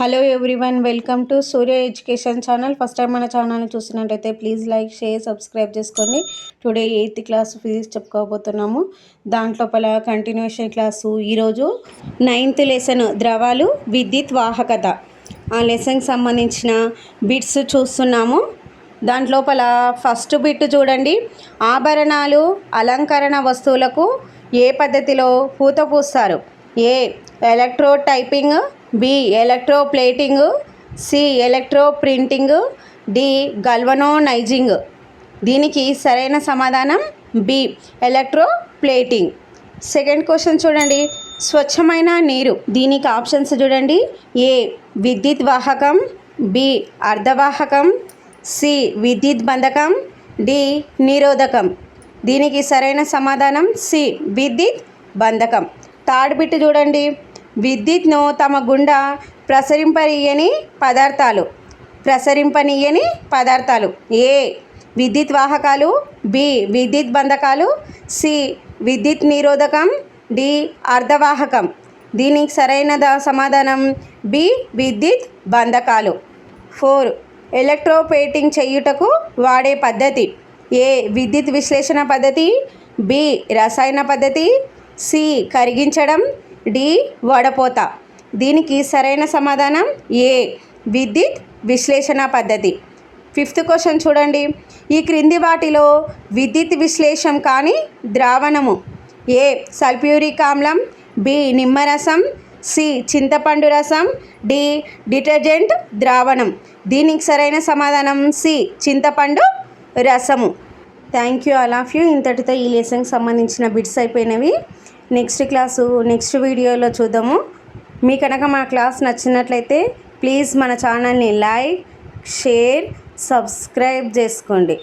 Hello everyone welcome to Surya education channel. First time మన ఛానల్ని చూసినట్టయితే ప్లీజ్ లైక్ షేర్ సబ్స్క్రైబ్ చేసుకోండి. Today eighth class physics చెప్పుకోబోతున్నాము. దాంట్లోపల కంటిన్యూషన్ క్లాసు ఈరోజు నైన్త్ లెసన్ ద్రవాలు విద్యుత్ వాహకత. ఆ లెసన్కి సంబంధించిన బిట్స్ చూస్తున్నాము. దాంట్లోపల ఫస్ట్ బిట్ చూడండి. ఆభరణాలు అలంకరణ వస్తువులకు ఏ పద్ధతిలో పూత పూస్తారు? A electro typing B electroplating C electro printing D galvanizing. దీనికి సరైన సమాధానం B electro plating second question చూడండి. స్వచ్ఛమైన నీరు. దీనికి ఆప్షన్స్ చూడండి. ఏ విద్యుత్ వాహకం బి అర్ధవాహకం సి విద్యుత్ బంధకం డి నిరోధకం. దీనికి సరైన సమాధానం సి విద్యుత్ బంధకం. థర్డ్ బిట్ చూడండి. విద్యుత్ను తమ గుండా ప్రసరింపనీయని పదార్థాలు. ప్రసరింపనీయని పదార్థాలు. ఏ. విద్యుత్ వాహకాలు. బి. విద్యుత్ బంధకాలు. సి. విద్యుత్ నిరోధకం. డి. అర్ధవాహకం. దీనికి సరైన సమాధానం? బి. విద్యుత్ బంధకాలు. ఫోర్. ఎలక్ట్రోపేటింగ్ చేయుటకు వాడే పద్ధతి. ఏ. విద్యుత్ విశ్లేషణ పద్ధతి. బి. రసాయన పద్ధతి. సి. కరిగించడం. డి వడపోత. దీనికి సరైన సమాధానం ఏ. విద్యుత్ విశ్లేషణ పద్ధతి. ఫిఫ్త్ క్వశ్చన్ చూడండి. ఈ క్రింది వాటిలో విద్యుత్ విశ్లేషం కాని ద్రావణము. ఏ. సల్ఫ్యూరిక్ ఆమ్లం. బి. నిమ్మరసం. సి. చింతపండు రసం. డి. డిటర్జెంట్ ద్రావణం. దీనికి సరైన సమాధానం సి. చింతపండు రసము. Thank you all of you. ఇంతటితో ఈ లెసన్కి సంబంధించిన బిట్స్ అయిపోయినవి. నెక్స్ట్ క్లాసు నెక్స్ట్ వీడియోలో చూద్దాము. మీ కనుక మా క్లాస్ నచ్చినట్లయితే ప్లీజ్ మన ఛానల్ని లైక్ షేర్ సబ్స్క్రైబ్ చేసుకోండి.